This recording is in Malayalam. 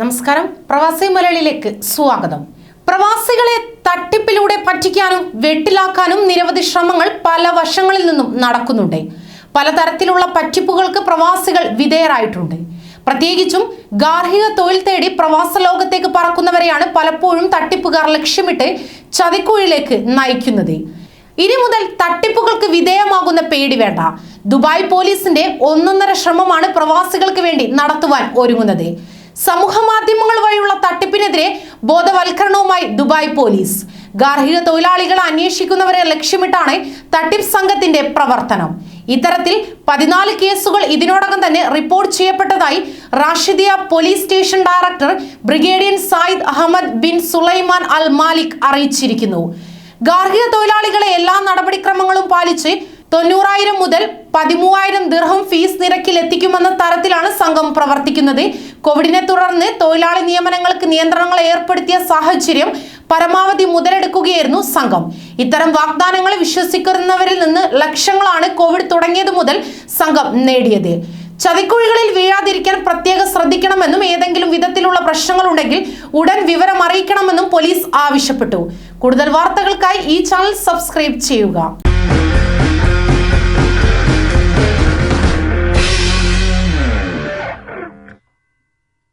നമസ്കാരം. പ്രവാസി മലയാളിയിലേക്ക് സ്വാഗതം. പ്രവാസികളെ തട്ടിപ്പിലൂടെ പറ്റിക്കാനും വെട്ടിലാക്കാനും നിരവധി ശ്രമങ്ങൾ പല വശങ്ങളിൽ നിന്നും നടക്കുന്നുണ്ട്. പലതരത്തിലുള്ള പറ്റിപ്പുകൾക്ക് പ്രവാസികൾ വിധേയരായിട്ടുണ്ട്. പ്രത്യേകിച്ചും ഗാർഹിക തൊഴിൽ തേടി പ്രവാസ ലോകത്തേക്ക് പറക്കുന്നവരെയാണ് പലപ്പോഴും തട്ടിപ്പുകാർ ലക്ഷ്യമിട്ട് ചതിക്കുഴിയിലേക്ക് നയിക്കുന്നത്. ഇനി മുതൽ തട്ടിപ്പുകൾക്ക് വിധേയമാകുന്ന പേടി വേണ്ട. ദുബായ് പോലീസിന്റെ ഒന്നൊന്നര ശ്രമമാണ് പ്രവാസികൾക്ക് വേണ്ടി നടത്തുവാൻ ഒരുങ്ങുന്നത്. സമൂഹ മാധ്യമങ്ങൾ വഴിയുള്ള തട്ടിപ്പിനെതിരെ ബോധവൽക്കരണവുമായി ദുബായ് പോലീസ്. ഗാർഹിക തൊഴിലാളികളെ അന്വേഷിക്കുന്നവരെ ലക്ഷ്യമിട്ടാണ് തട്ടിപ്പ് സംഘത്തിന്റെ പ്രവർത്തനം. ഇത്തരത്തിൽ പതിനാല് കേസുകൾ ഇതിനോടകം തന്നെ report ചെയ്യപ്പെട്ടതായി Rashidiya police station director brigadier Saeed Ahmed bin Sulaiman Al Malik അറിയിച്ചിരിക്കുന്നു. ഗാർഹിക തൊഴിലാളികളെ എല്ലാ നടപടിക്രമങ്ങളും പാലിച്ച് തൊണ്ണൂറായിരം മുതൽ പതിമൂവായിരം ദിർഹം ഫീസ് നിരക്കിൽ എത്തിക്കുമെന്ന തരത്തിലാണ് സംഘം പ്രവർത്തിക്കുന്നത്. കോവിഡിനെ തുടർന്ന് തൊഴിലാളി നിയമനങ്ങൾക്ക് നിയന്ത്രണങ്ങൾ ഏർപ്പെടുത്തിയ സാഹചര്യം പരമാവധി മുതലെടുക്കുകയായിരുന്നു സംഘം. ഇത്തരം വാഗ്ദാനങ്ങളെ വിശ്വസിക്കുന്നവരിൽ നിന്ന് ലക്ഷങ്ങളാണ് കോവിഡ് തുടങ്ങിയത് മുതൽ സംഘം നേടിയത്. ചതിക്കുഴികളിൽ വീഴാതിരിക്കാൻ പ്രത്യേകം ശ്രദ്ധിക്കണമെന്നും ഏതെങ്കിലും വിധത്തിലുള്ള പ്രശ്നങ്ങൾ ഉണ്ടെങ്കിൽ ഉടൻ വിവരം അറിയിക്കണമെന്നും പോലീസ് ആവശ്യപ്പെട്ടു. കൂടുതൽ വാർത്തകൾക്കായി ഈ ചാനൽ സബ്സ്ക്രൈബ് ചെയ്യുക.